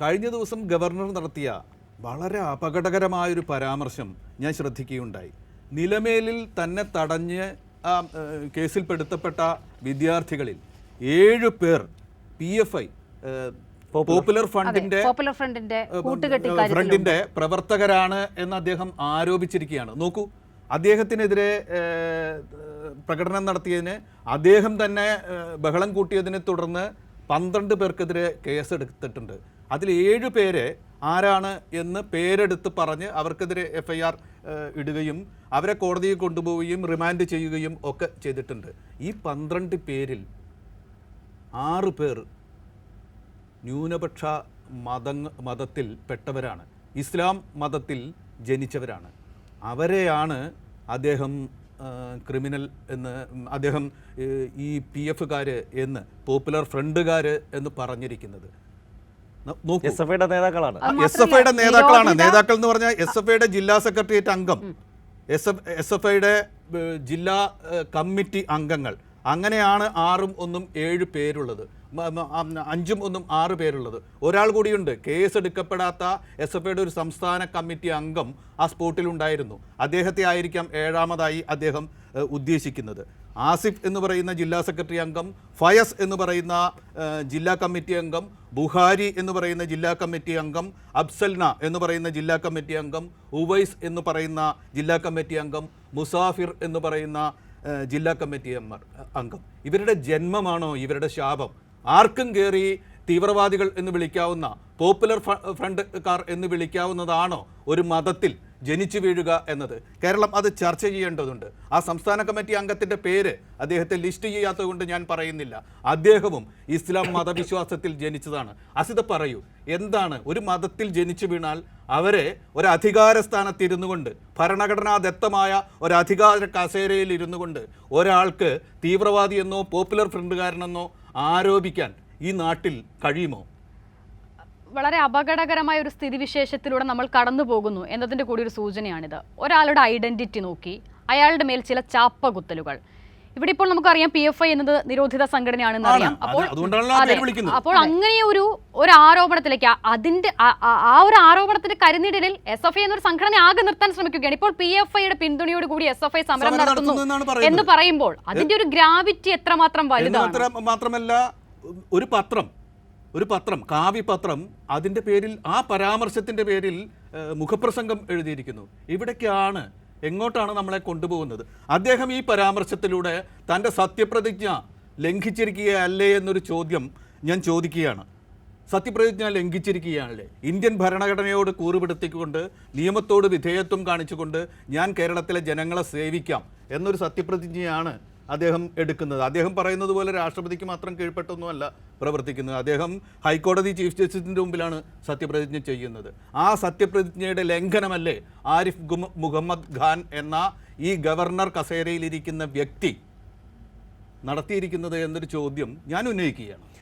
കഴിഞ്ഞ ദിവസം ഗവർണർ നടത്തിയ വളരെ അപകടകരമായൊരു പരാമർശം ഞാൻ ശ്രദ്ധിക്കുകയുണ്ടായി. നിലമേലിൽ തന്നെ തടഞ്ഞ് ആ കേസിൽപ്പെടുത്തപ്പെട്ട വിദ്യാർത്ഥികളിൽ ഏഴ് പേർ പി എഫ് ഐ പോപ്പുലർ ഫണ്ടിന്റെ പോപ്പുലർ ഫ്രണ്ടിന്റെ പ്രവർത്തകരാണ് എന്ന് അദ്ദേഹം ആരോപിച്ചിരിക്കുകയാണ്. നോക്കൂ അദ്ദേഹത്തിനെതിരെ പ്രകടനം നടത്തിയതിന് അദ്ദേഹം തന്നെ ബഹളം കൂട്ടിയതിനെ തുടർന്ന് പന്ത്രണ്ട് പേർക്കെതിരെ കേസെടുത്തിട്ടുണ്ട്. അതിൽ ഏഴ് പേരെ ആരാണ് എന്ന് പേരെടുത്ത് പറഞ്ഞ് അവർക്കെതിരെ എഫ് ഐ ആർ ഇടുകയും അവരെ കോടതിയിൽ കൊണ്ടുപോവുകയും റിമാൻഡ് ചെയ്യുകയും ഒക്കെ ചെയ്തിട്ടുണ്ട്. ഈ പന്ത്രണ്ട് പേരിൽ ആറ് പേർ ന്യൂനപക്ഷ മത മതത്തിൽ പെട്ടവരാണ്. ഇസ്ലാം മതത്തിൽ ജനിച്ചവരാണ്. അവരെയാണ് അദ്ദേഹം ക്രിമിനൽ എന്ന് അദ്ദേഹം ഈ പി എഫുകാർ എന്ന് പോപ്പുലർ ഫ്രണ്ടുകാർ എന്ന് പറഞ്ഞിരിക്കുന്നത്. എസ് എഫ് ഐയുടെ നേതാക്കളാണ്. എസ് എഫ് ഐയുടെ നേതാക്കളാണ്. നേതാക്കൾ എന്ന് പറഞ്ഞാൽ എസ് എഫ് ഐയുടെ ജില്ലാ സെക്രട്ടേറിയറ്റ് അംഗം. എസ് എഫ് എസ് എഫ് ഐയുടെ ജില്ലാ കമ്മിറ്റി അംഗങ്ങൾ. അങ്ങനെയാണ് ആറും ഒന്നും ഏഴ് പേരുള്ളത്. അഞ്ചും ഒന്നും ആറ് പേരുള്ളത്. ഒരാൾ കൂടിയുണ്ട്. കേസ് എടുക്കപ്പെടാത്ത എസ് എഫ് ഐയുടെ ഒരു സംസ്ഥാന കമ്മിറ്റി അംഗം ആ സ്പോട്ടിലുണ്ടായിരുന്നു. അദ്ദേഹത്തെ ആയിരിക്കാം ഏഴാമതായി അദ്ദേഹം ഉദ്ദേശിക്കുന്നത്. ആസിഫ് എന്ന് പറയുന്ന ജില്ലാ സെക്രട്ടറി അംഗം ഫയസ് എന്ന് പറയുന്ന ജില്ലാ കമ്മിറ്റി അംഗം ബുഹാരി എന്ന് പറയുന്ന ജില്ലാ കമ്മിറ്റി അംഗം അബ്സൽന എന്ന് പറയുന്ന ജില്ലാ കമ്മിറ്റി അംഗം ഉവൈസ് എന്ന് പറയുന്ന ജില്ലാ കമ്മിറ്റി അംഗം മുസാഫിർ എന്ന് പറയുന്ന ജില്ലാ കമ്മിറ്റി അംഗം. ഇവരുടെ ജന്മമാണോ ഇവരുടെ ശാപം? ആർക്കും കയറി തീവ്രവാദികൾ എന്ന് വിളിക്കാവുന്ന പോപ്പുലർ ഫ്രണ്ട് കാർ എന്ന് വിളിക്കാവുന്നതാണോ ഒരു മതത്തിൽ? ജനിച്ചു വീഴുക എന്നത്. കേരളം അത് ചർച്ച ചെയ്യേണ്ടതുണ്ട്. ആ സംസ്ഥാന കമ്മിറ്റി അംഗത്തിന്റെ പേര് അദ്ദേഹത്തെ ലിസ്റ്റ് ചെയ്യാത്തതുകൊണ്ട് ഞാൻ പറയുന്നില്ല. അദ്ദേഹവും ഇസ്ലാം മതവിശ്വാസത്തിൽ ജനിച്ചതാണ്. അസിത പറയൂ എന്താണ്? ഒരു മതത്തിൽ ജനിച്ചു വീണാൽ അവരെ ഒരു അധികാര സ്ഥാനത്ത് ഇരുന്നു കൊണ്ട് ഭരണഘടനാദത്തമായ ഒരു അധികാര കസേരയിൽ ഇരുന്നു കൊണ്ട് ഒരാൾക്ക് തീവ്രവാദിയെന്നോ പോപ്പുലർ ഫ്രണ്ടുകാരനെന്നോ ആരോപിക്കാൻ ഈ നാട്ടിൽ കഴിയുമോ? വളരെ അപകടകരമായ ഒരു സ്ഥിതിവിശേഷത്തിലൂടെ നമ്മൾ കടന്നു പോകുന്നു എന്നതിന്റെ കൂടി ഒരു സൂചനയാണിത്. ഒരാളുടെ ഐഡന്റിറ്റി നോക്കി അയാളുടെ മേൽ ചില ചാപ്പകുത്തലുകൾ. ഇവിടെ ഇപ്പോൾ നമുക്കറിയാം പി എഫ് ഐ എന്നത് നിരോധിത സംഘടനയാണെന്ന് അറിയാം. അപ്പോൾ. അപ്പോൾ അങ്ങനെ ഒരു ഒരു ആരോപണത്തിലേക്ക് അതിന്റെ ആ- ഒരു ആരോപണത്തിന്റെ കരുന്നിടലിൽ എസ് എഫ് ഐ എന്നൊരു സംഘടന ആകെ നിർത്താൻ ശ്രമിക്കുകയാണ്. ഇപ്പോൾ പി എഫ് ഐയുടെ പിന്തുണയോട് കൂടി എസ് എഫ് ഐ സമരം നടത്തുന്നു. എന്ന് പറയുമ്പോൾ അതിന്റെ ഒരു ഗ്രാവിറ്റി എത്രമാത്രം വലുതാണ്? മാത്രം മാത്രമല്ല ഒരു പത്രം ഒരു പത്രം കാവ്യപത്രം അതിന്റെ പേരിൽ ആ പരാമർശത്തിന്റെ പേരിൽ മുഖപ്രസംഗം എഴുതിയിരിക്കുന്നു. ഇവിടേക്കാണ് എങ്ങോട്ടാണ് നമ്മളെ കൊണ്ടുപോകുന്നത്? അദ്ദേഹം ഈ പരാമർശത്തിലൂടെ തന്റെ സത്യപ്രതിജ്ഞ ലംഘിച്ചിരിക്കുകയല്ലേ എന്നൊരു ചോദ്യം ഞാൻ ചോദിക്കുകയാണ്. സത്യപ്രതിജ്ഞ ലംഘിച്ചിരിക്കുകയാണല്ലേ? ഇന്ത്യൻ ഭരണഘടനയോട് കൂറുപിടുത്തിക്കൊണ്ട് നിയമത്തോട് വിധേയത്വം കാണിച്ചുകൊണ്ട് ഞാൻ കേരളത്തിലെ ജനങ്ങളെ സേവിക്കാം എന്നൊരു സത്യപ്രതിജ്ഞയാണ് അദ്ദേഹം എടുക്കുന്നത്. അദ്ദേഹം പറയുന്നത് പോലെ രാഷ്ട്രപതിക്ക് മാത്രം കീഴ്പ്പെട്ടൊന്നുമല്ല പ്രവർത്തിക്കുന്നത്. അദ്ദേഹം ഹൈക്കോടതി ചീഫ് ജസ്റ്റിസിന്റെ മുമ്പിലാണ് സത്യപ്രതിജ്ഞ ചെയ്യുന്നത്. ആ സത്യപ്രതിജ്ഞയുടെ ലംഘനമല്ലേ ആരിഫ് മുഹമ്മദ് ഖാൻ എന്ന ഈ ഗവർണർ കസേരയിലിരിക്കുന്ന വ്യക്തി നടത്തിയിരിക്കുന്നത് എന്നൊരു ചോദ്യം ഞാൻ ഉന്നയിക്കുകയാണ്.